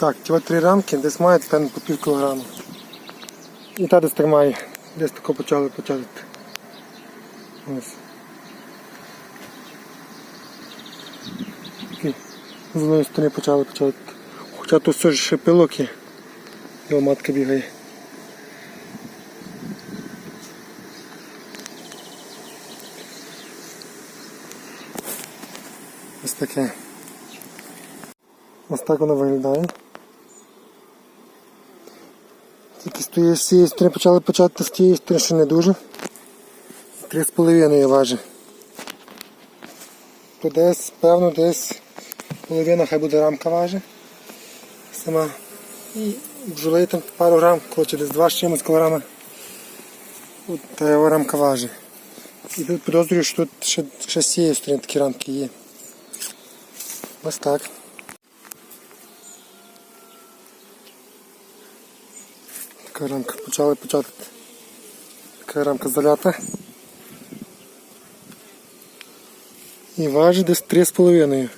Так, ті три рамки десь мають певно по пів кілограма. І та десь тримає. Десь тако почали почати. Ось. Такий З одної сторони почали почати. Хоча тут все ж ще пилок є. Його матка бігає. Ось таке. Ось так воно виглядає. Тільки з з цієї сторони почали почати з тієї сторони ще не дуже. Три з половиною важить. То десь, певно, десь половина хай буде рамка важить. Сама. І бджоли там пару грам, коротше десь два з чимось кілограми. От та його рамка важить. І тут підозрюю, що тут ще, ще з цієї сторони такі рамки є. Ось так. Така рамка почали почати. Така рамка залята. І важить десь 3,5.